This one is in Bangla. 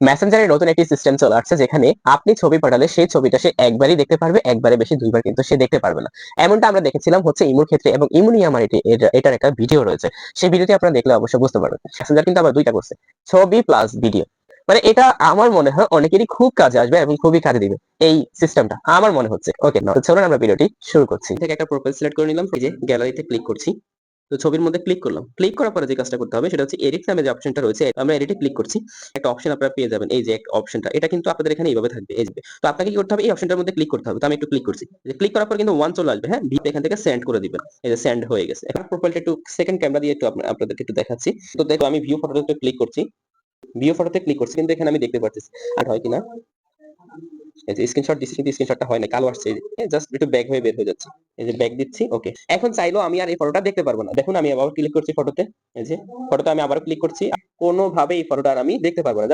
মেসেঞ্জারে নতুন একটি সিস্টেম চলে আসছে যেখানে আপনি ছবি পাঠালে সেই ছবিটা সে একবারই দেখতে পারবে, একবারে বেশি দুইবার কিন্তু সে দেখতে পারবে না। এমনটা আমরা দেখেছিলাম হচ্ছে ইমুর ক্ষেত্রে এবং ইমুনি আমার এটি এটার একটা ভিডিও রয়েছে। সেই ভিডিওটি আপনারা দেখলে অবশ্যই বুঝতে পারবেন। মেসেঞ্জার কিন্তু আবার দুইটা করছে, ছবি প্লাস ভিডিও মানে এটা আমার মনে হয় অনেকেরই খুব কাজে আসবে এবং খুবই কাজে দিবে এই সিস্টেমটা আমার মনে হচ্ছে। ওকে চলুন আমরা ভিডিওটি শুরু করছি। থেকে একটা প্রোফাইল সিলেক্ট করে নিলাম যে গ্যালারিতে ক্লিক করছি। তো ছবির মধ্যে ক্লিক করলাম। ক্লিক করার পরে যে কাজটা করতে হবে, সেটা হচ্ছে এডিট নামে যে অপশনটা রয়েছে, আমরা এডিটে ক্লিক করছি। একটা অপশন আপনারা পেয়ে যাবেন, এই যে একটা অপশনটা এটা কিন্তু আপনাদের এখানে এইভাবে থাকবে, এই যে। তো আপনাকে কি করতে হবে? এই অপশনটার মধ্যে ক্লিক করতে হবে। তো আমি একটু ক্লিক করছি। ক্লিক করার পর কিন্তু ওয়ান চলে আসবে হ্যাঁ? ভিপ এখান থেকে সেন্ড করে দিবেন। এই যে সেন্ড হয়ে গেছে। এখন প্রোফাইলটা একটু সেকেন্ড ক্যামেরা দিয়ে একটু আপনা- আপনাদেরকে একটু দেখাচ্ছি। তো দেখো, আমি ভিউ ফটোতে ক্লিক করছি। ভিউ ফটোতে ক্লিক করছি, কিন্তু এখানে আমি দেখতে পাচ্ছি আর হয় কিনা? এই যে স্ক্রিনশট দিচ্ছি, কিন্তু স্ক্রিনশটটা হয় না কালো আসছে জাস্ট একটু ব্যাক হয়ে বের হয়ে যাচ্ছে। এই যে ব্যাক দিচ্ছি ওকে এখন চাইলেও আমি আর এই ফটোটা দেখতে পারব না। দেখুন, আমি আবার ক্লিক করছি ফটোতে এই যে ফটোতে আমি আবার ক্লিক করছি কোনোভাবে এই ফটোটা আর আমি দেখতে পারব না।